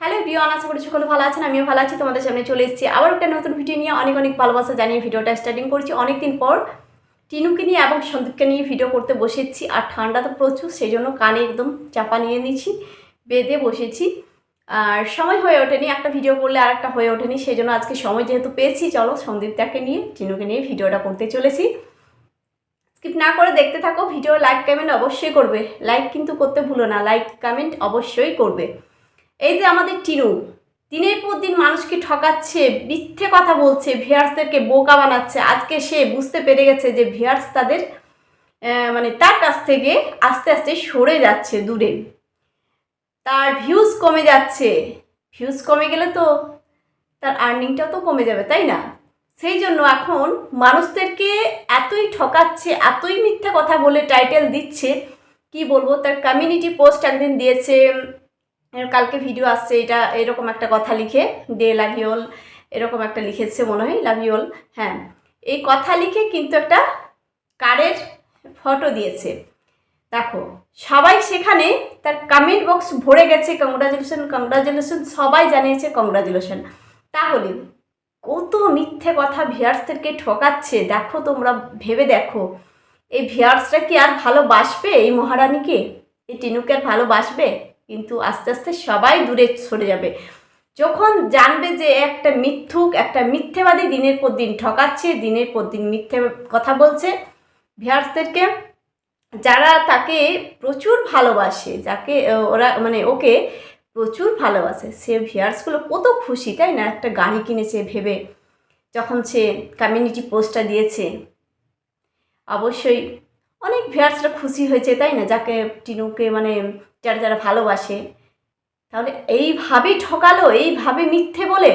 Hello প্রিয় আশা করি সকলে ভালো আছেন, আমিও ভালো আছি, তোমাদের সামনে চলে এসেছি আবার একটা নতুন ভিডিও নিয়ে। অনেক অনেক ভালোবাসা জানিয়ে ভিডিওটা স্টার্টিং করছি। অনেকদিন পর টিনুকে নিয়ে এবং সন্দীপকে নিয়ে ভিডিও করতে বসেছি, আর ঠান্ডা তো প্রচুর সেই জন্য কানে একদম চাপা নিয়ে নিয়েছি, বেঁধে বসেছি। আর সময় হয়ে ওঠেনি, একটা ভিডিও করলে আর একটা হয়ে ওঠেনি সেই জন্য আজকে সময় যেহেতু পেয়েছি, চলো সন্দীপটাকে নিয়ে, টিনুকে নিয়ে ভিডিওটা করতে চলেছি। স্কিপ না করে দেখতে থাকো ভিডিও লাইক কমেন্ট অবশ্যই করবে। লাইক কিন্তু করতে ভুলো না লাইক কমেন্ট অবশ্যই করবে। এই যে আমাদের টিনু, দিনের পর দিন মানুষকে ঠকাচ্ছে, মিথ্যে কথা বলছে ভিয়ার্সদেরকে বোকা বানাচ্ছে। আজকে সে বুঝতে পেরে গেছে যে ভিয়ার্স তাদের মানে তার কাছ থেকে আস্তে আস্তে সরে যাচ্ছে দূরে। তার ভিউজ কমে যাচ্ছে। ভিউজ কমে গেলে তো তার আর্নিংটাও তো কমে যাবে, তাই না? সেই জন্য এখন মানুষদেরকে এতই ঠকাচ্ছে, এতই মিথ্যে কথা বলে টাইটেল দিচ্ছে, কি বলব, তার কমিউনিটি পোস্ট একদিন দিয়েছে কালকে ভিডিও আসছে, এটা এরকম একটা কথা লিখে, দে লাভ ইউল এরকম একটা লিখেছে মনে হয়, লাভ ইউল হ্যাঁ। এই কথা লিখে কিন্তু একটা কারের ফটো দিয়েছে। দেখো, সবাই সেখানে তার কমেন্ট বক্স ভরে গেছে কংগ্রাচুলেশন কংগ্রাচুলেশন সবাই জানিয়েছে কংগ্রাচুলেশন তাহলে, কত মিথ্যে কথা ভিয়ার্সদেরকে ঠকাচ্ছে, দেখো তোমরা, ভেবে দেখো। এই ভিয়ার্সরা কি আর ভালোবাসবে এই মহারানীকে? এই টিনুকে আর ভালোবাসবে কিন্তু আস্তে আস্তে সবাই দূরে সরে যাবে। যখন জানবে যে একটা মিথ্যুক, একটা মিথ্যেবাদী দিনের পর দিন ঠকাচ্ছে, দিনের পর দিন মিথ্যে কথা বলছে ভিয়ার্সদেরকে যারা তাকে প্রচুর ভালোবাসে, যাকে ওরা মানে ওকে প্রচুর ভালোবাসে, সে ভিয়ার্সগুলো কত খুশি, তাই না? একটা গাড়ি কিনেছে ভেবে, যখন সে কমিউনিটি পোস্টটা দিয়েছে। অবশ্যই অনেক ভিয়ার্সরা খুশি হয়েছে, তাই না? যাকে টিনুকে মানে যারা যারা ভালোবাসে। তাহলে এইভাবেই ঠকালো, এইভাবে মিথ্যে বলে?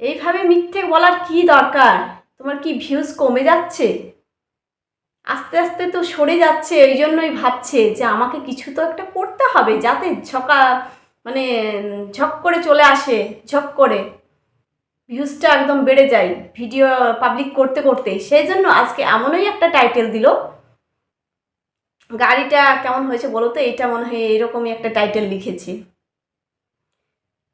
এইভাবে মিথ্যে বলার কি দরকার? তোমার কি ভিউজ কমে যাচ্ছে? আস্তে আস্তে তো সরে যাচ্ছে ওই জন্যই ভাবছে যে আমাকে কিছু তো একটা করতে হবে যাতে ঝকা মানে ঝক করে চলে আসে, ঝক করে। ভিউজটা একদম বেড়ে যায় ভিডিও পাবলিক করতে করতে সেই জন্য আজকে এমনই একটা টাইটেল দিল। গাড়িটা কেমন হয়েছে বলো তো? এটা মনে হয় এরকমই একটা টাইটেল লিখেছি।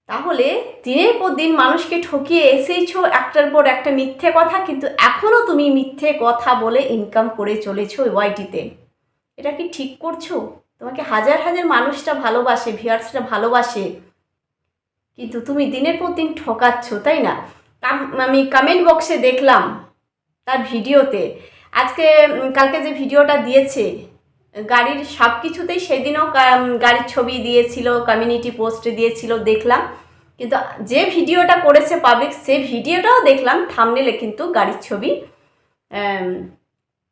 তাহলে দিনের পর দিন মানুষকে ঠকিয়ে এসেইছো একটার পর একটা মিথ্যে কথা, কিন্তু এখনও তুমি মিথ্যে কথা বলে ইনকাম করে চলেছো ওয়াইটিতে এটা কি ঠিক করছ? তোমাকে হাজার হাজার মানুষটা ভালোবাসে ভিউয়ার্সরা ভালোবাসে। কিন্তু তুমি দিনের পর দিন ঠকাচ্ছ, তাই না? আমি কমেন্ট বক্সে দেখলাম তার ভিডিওতে। আজকে কালকে যে ভিডিওটা দিয়েছে, গাড়ির সব কিছুতেই সেদিনও গাড়ির ছবি দিয়েছিল কমিউনিটি পোস্টে দিয়েছিল, দেখলাম। কিন্তু যে ভিডিওটা করেছে পাবলিক সে ভিডিওটাও দেখলাম থামনেলে কিন্তু গাড়ির ছবি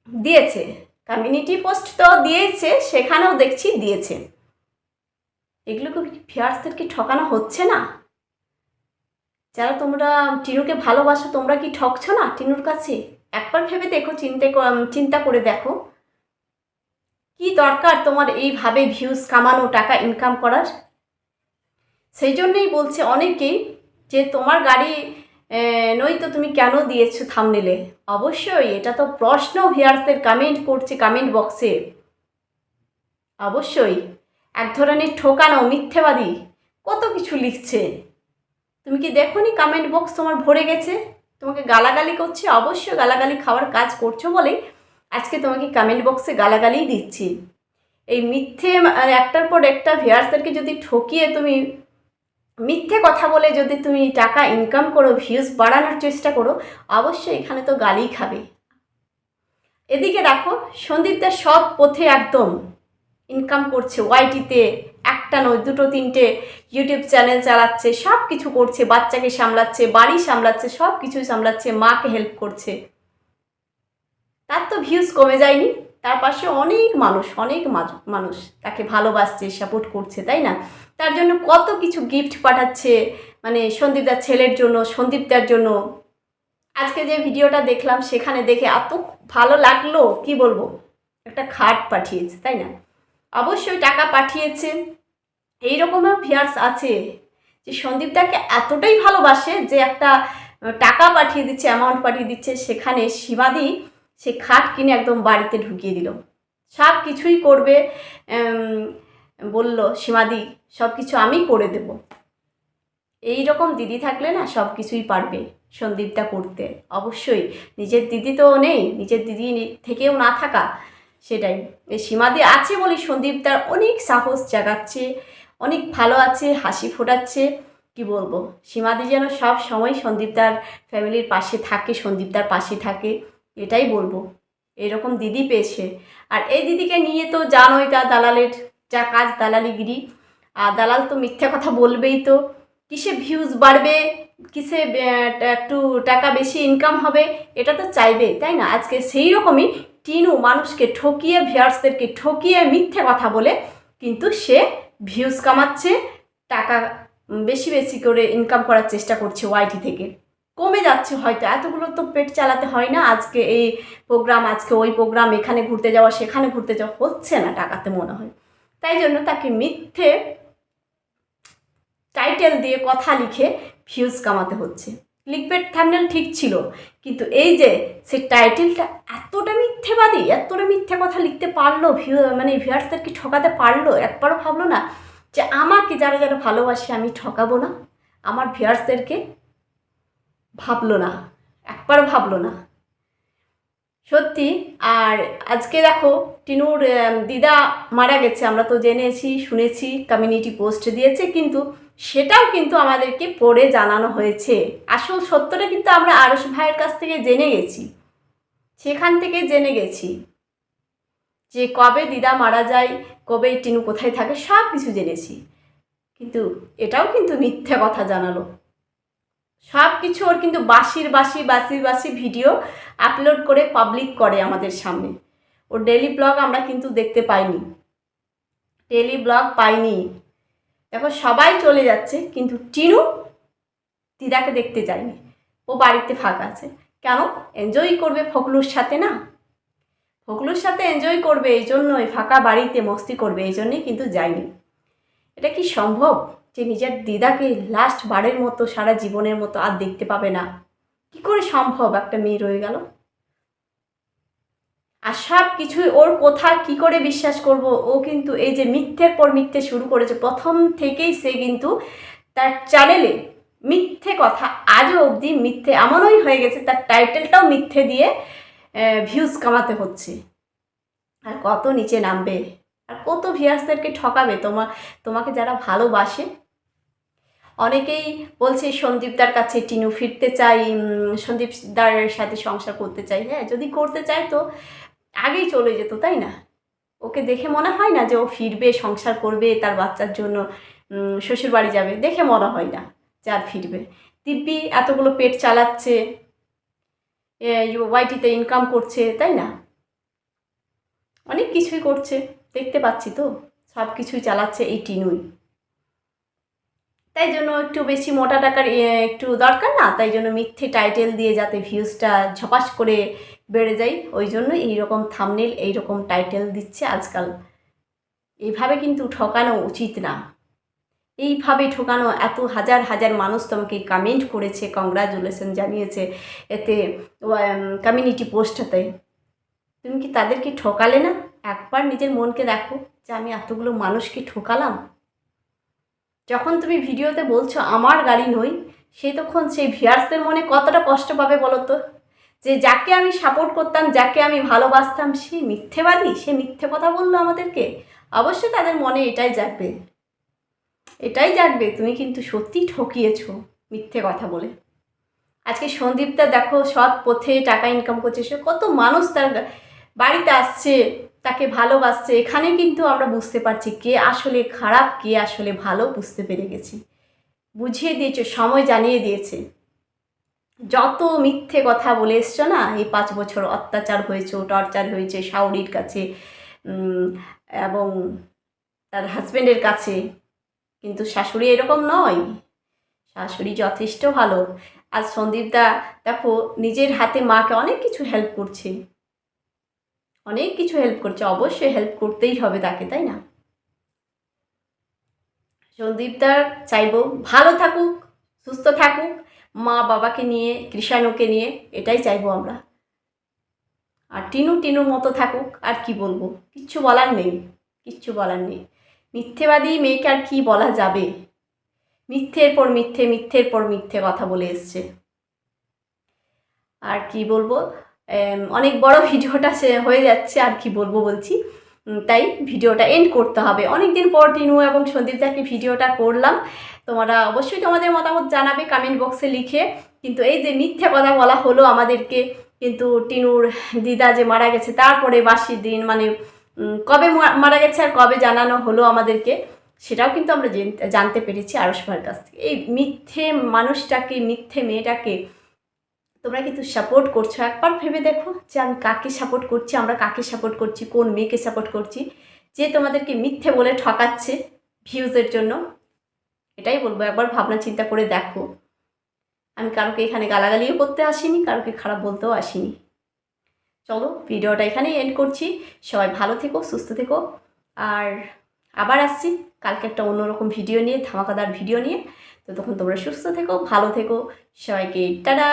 দিয়েছে। কমিউনিটি পোস্ট তো দিয়েছে, সেখানেও দেখছি, দিয়েছে। এগুলোকে ফিয়ার্সদেরকে ঠকানো হচ্ছে না? যারা তোমরা টিনুকে ভালোবাসো তোমরা কি ঠকছো না টিনুর কাছে? একবার ভেবে দেখো চিন্তা চিন্তা করে দেখো। কি দরকার তোমার এইভাবে ভিউজ কামানো টাকা ইনকাম করার? সেই জন্যই বলছে অনেকেই যে তোমার গাড়ি আহ, নয়তো তুমি কেন দিয়েছ থামনেলে অবশ্যই এটা তো প্রশ্ন ভিয়ার্সদের কমেন্ট করছে কমেন্ট বক্সে অবশ্যই। এক ধরনের ঠোকানো মিথ্যেবাদী কত কিছু লিখছে। তুমি কি দেখোনি কমেন্ট বক্স তোমার ভরে গেছে? তোমাকে গালাগালি করছে, অবশ্যই গালাগালি খাওয়ার কাজ করছ বলে আজকে তোমাকে কমেন্ট বক্সে গালাগালিই দিচ্ছি। এই মিথ্যে মানে একটার পর একটা ভিয়ার্সদেরকে যদি ঠকিয়ে তুমি মিথ্যে কথা বলে যদি তুমি টাকা ইনকাম করো ভিউজ বাড়ানোর চেষ্টা করো, অবশ্যই এখানে তো গালিই খাবে। এদিকে দেখো সন্দীপদার সব পথে একদম। ইনকাম করছে ওয়াইটিতে একটা নয়, দুটো, তিনটে ইউটিউব চ্যানেল চালাচ্ছে সব কিছু করছে, বাচ্চাকে সামলাচ্ছে, বাড়ি সামলাচ্ছে সব কিছু সামলাচ্ছে, মাকে হেল্প করছে। তার তো ভিউজ কমে যায়নি, তার পাশে অনেক মানুষ অনেক মানুষ তাকে ভালোবাসছে সাপোর্ট করছে, তাই না? তার জন্য কত কিছু গিফট পাঠাচ্ছে মানে সন্দীপদার ছেলের জন্য সন্দীপদার জন্য। আজকে যে ভিডিওটা দেখলাম, সেখানে দেখে এত ভালো লাগল, কি বলব? একটা খাট পাঠিয়েছে, তাই না? অবশ্যই টাকা পাঠিয়েছে এইরকমও ভিয়ার্স আছে যে সন্দীপদাকে এতটাই ভালোবাসে যে একটা টাকা পাঠিয়ে দিচ্ছে অ্যামাউন্ট পাঠিয়ে দিচ্ছে, সেখানে সীমাদি সে খাট কিনে একদম বাড়িতে ঢুকিয়ে দিল। সব কিছুই করবে বলল সীমাদি, সব কিছু আমি করে দেব। এই রকম দিদি থাকলে না সব কিছুই পারবে সন্দীপটা করতে। অবশ্যই, নিজের দিদি তো নেই, নিজের দিদি থেকেও না থাকা। সেটাই। এই সীমাদি আছে বলে সন্দীপ তার অনেক সাহস জাগাচ্ছে, অনেক ভালো আছে, হাসি ফোটাচ্ছে, কি বলব? সীমাদি যেন সব সময় সন্দীপ তার ফ্যামিলির পাশে থাকে, সন্দীপ তার পাশে থাকে, এটাই বলব। এরকম দিদি পেয়েছে। আর এই দিদিকে নিয়ে তো জানোই তা দালালের, যা কাজ দালালিগিরি। আর দালাল তো মিথ্যা কথা বলবেই তো। কিসে ভিউজ বাড়বে? কিসে একটু টাকা বেশি ইনকাম হবে? এটা তো চাইবে, তাই না? আজকে সেই রকমই টিনু মানুষকে ঠকিয়ে ভিউয়ার্সদেরকে ঠকিয়ে মিথ্যে কথা বলে, কিন্তু সে ভিউজ কামাচ্ছে, টাকা বেশি বেশি করে ইনকাম করার চেষ্টা করছে ওয়াইটি থেকে। কমে যাচ্ছে হয়তো, এতগুলো তো পেট চালাতে হয় না, আজকে এই প্রোগ্রাম আজকে ওই প্রোগ্রাম এখানে ঘুরতে যাওয়া, সেখানে ঘুরতে যাওয়া, হচ্ছে না টাকাতে মনে হয়। তাই জন্য তাকে মিথ্যে টাইটেল দিয়ে কথা লিখে ভিউজ কামাতে হচ্ছে। ক্লিকবেট থামনেল ঠিক ছিল। কিন্তু এই যে সে টাইটেলটা এতটা মিথ্যেবাদী, এতটা মিথ্যে কথা লিখতে পারল ভিউ মানে ভিউয়ার্সদেরকে ঠকাতে পারল, একবারও ভাবলো না যে আমাকে যারা যারা ভালোবাসে, আমি ঠকাবো না। আমার ভিউয়ার্সদেরকে ভাবলো না, একবারও ভাবলো না। সত্যি, আর আজকে দেখো, টিনুর দিদা মারা গেছে, আমরা তো জেনেছি, শুনেছি কমিউনিটি পোস্ট দিয়েছে, কিন্তু সেটাও কিন্তু আমাদেরকে পড়ে জানানো হয়েছে। আসল সত্যটা কিন্তু আমরা আরস ভাইয়ের কাছ থেকে জেনে গেছি। সেখান থেকে জেনে গেছি যে কবে দিদা মারা যায়, কবে টিনু কোথায় থাকে, সব কিছু জেনেছি। কিন্তু এটাও কিন্তু মিথ্যে কথা জানালো। সব কিছু ওর কিন্তু বাসির বাসি বাসি বাসি ভিডিও আপলোড করে পাবলিক করে আমাদের সামনে। ওর ডেলি ব্লগ আমরা কিন্তু দেখতে পাইনি। ডেলি ব্লগ পাইনি। দেখো সবাই চলে যাচ্ছে, কিন্তু টিনু দিদাকে দেখতে যায়নি। ও বাড়িতে ফাঁকা আছে। কেন? এনজয় করবে ফকলুর সাথে না? ফকলুর সাথে এনজয় করবে এই জন্যই, ফাঁকা বাড়িতে মস্তি করবে এই জন্যই কিন্তু যায়নি। এটা কি সম্ভব যে নিজের দিদাকে লাস্ট বারের মতো সারা জীবনের মতো আর দেখতে পাবে না? কি করে সম্ভব একটা মেয়ে রয়ে গেল? আর সব কিছুই ওর কথা কি করে বিশ্বাস করব? ও কিন্তু এই যে মিথ্যের পর মিথ্যে শুরু করেছে, প্রথম থেকেই সে কিন্তু তার চ্যানেলে মিথ্যে কথা আজও অবধি মিথ্যে এমনই হয়ে গেছে, তার টাইটেলটাও মিথ্যে দিয়ে ভিউজ কামাতে হচ্ছে। আর কত নিচে নামবে? আর কত ভিউয়ার্সদেরকে ঠকাবে? তোমার তোমাকে যারা ভালোবাসে। অনেকেই বলছে সন্দীপদার কাছে টিনু ফিরতে চাই সন্দীপদারের সাথে সংসার করতে চাই। হ্যাঁ যদি করতে চাই তো আগেই চলে যেত, তাই না? ওকে দেখে মনে হয় না যে ও ফিরবে, সংসার করবে, তার বাচ্চার জন্য শ্বশুর বাড়ি যাবে? দেখে মনে হয় না যে আর ফিরবে। দিব্যি এতগুলো পেট চালাচ্ছে ওয়াইটিতে ইনকাম করছে, তাই না? অনেক কিছুই করছে, দেখতে পাচ্ছি তো, সব কিছুই চালাচ্ছে এই টিনুই। তাই জন্য একটু বেশি মোটা টাকার একটু দরকার না? তাই জন্য মিথ্যে টাইটেল দিয়ে যাতে ভিউজটা ঝপাস করে বেড়ে যায়। ওই জন্য এইরকম থামনেল এইরকম টাইটেল দিচ্ছে আজকাল। এইভাবে কিন্তু ঠকানো উচিত না। এইভাবে ঠকানো, এত হাজার হাজার মানুষ তোমাকে কমেন্ট করেছে কংগ্রাচুলেশন জানিয়েছে এতে কমিউনিটি পোস্টটাতে। তুমি কি তাদেরকে ঠকালে না? একবার নিজের মনকে দেখো যে আমি এতগুলো মানুষকে ঠকালাম। যখন তুমি ভিডিওতে বলছো, আমার গাড়ি নই, সে তখন সেই ভিয়ার্সদের মনে কতটা কষ্ট পাবে বলো তো? যে যাকে আমি সাপোর্ট করতাম, যাকে আমি ভালোবাসতাম, সে মিথ্যেবাদী? সে মিথ্যে কথা বলল আমাদেরকে? অবশ্যই তাদের মনে এটাই জাগবে। এটাই জাগবে, তুমি কিন্তু সত্যি ঠকিয়েছ মিথ্যে কথা বলে। আজকে সন্দীপটা দেখো, সৎ পথে টাকা ইনকাম করছে। সে কত মানুষ তার বাড়িতে আসছে, তাকে ভালোবাসছে। এখানে কিন্তু আমরা বুঝতে পারছি কে আসলে খারাপ, কে আসলে ভালো, বুঝতে পেরে গেছি। বুঝিয়ে দিয়েছে, সময় জানিয়ে দিয়েছে। যত মিথ্যে কথা বলে এসছো না, এই পাঁচ বছর অত্যাচার হয়েছে, টর্চার হয়েছে শাওরির কাছে এবং তার হাজব্যান্ডের কাছে, কিন্তু শাশুড়ি এরকম নয়। শাশুড়ি যথেষ্ট ভালো। আর সন্দীপদা দেখো, নিজের হাতে মাকে অনেক কিছু হেল্প করছে। অনেক কিছু হেল্প করছে, অবশ্যই হেল্প করতেই হবে তাকে, তাই না? সন্দীপদার চাইব ভালো থাকুক, সুস্থ থাকুক মা বাবাকে নিয়ে, কৃষাণুকে নিয়ে এটাই চাইব আমরা। আর টিনু, টিনুর মতো থাকুক, আর কি বলব? কিচ্ছু বলার নেই, কিচ্ছু বলার নেই। মিথ্যেবাদী মেয়েকে আর কি বলা যাবে? মিথ্যের পর মিথ্যে, মিথ্যের পর মিথ্যে কথা বলে এসছে। আর কি বলব? অনেক বড় ভিডিওটা সে হয়ে যাচ্ছে, আর কি বলব বলছি। তাই ভিডিওটা এন্ড করতে হবে। অনেক দিন পর টিনু এবং সন্দীপ দাকে ভিডিওটা করলাম। তোমরা অবশ্যই তোমাদের মতামত জানাবে কমেন্ট বক্সে লিখে। কিন্তু এই যে মিথ্যে কথা বলা হলো আমাদেরকে, কিন্তু টিনুর দিদা যে মারা গেছে, তারপরে বাসির দিন মানে কবে মারা গেছে আর কবে জানানো হলো আমাদেরকে, সেটাও কিন্তু আমরা জানতে পেরেছি আরস ভাইয়ের কাছ থেকে। এই মিথ্যে মানুষটাকে, মিথ্যে মেয়েটাকে তোমরা কিন্তু সাপোর্ট করছ। একবার ভেবে দেখো যে আমি কাকে সাপোর্ট করছি, আমরা কাকে সাপোর্ট করছি, কোন মেয়েকে সাপোর্ট করছি, যে তোমাদেরকে মিথ্যে বলে ঠকাচ্ছে ভিউজের জন্য। এটাই বলব, একবার ভাবনা চিন্তা করে দেখো। আমি কারোকে এখানে গালাগালিও করতে আসিনি, কারোকে খারাপ বলতেও আসিনি। চলো, ভিডিওটা এখানেই এন্ড করছি। সবাই ভালো থেকো, সুস্থ থেকো। আর আবার আসছি, কালকে একটা অন্যরকম ভিডিও নিয়ে, ধামাকাদার ভিডিও নিয়ে। তো তখন তোমরা সুস্থ থেকো, ভালো থেকো। সবাইকে টাটা!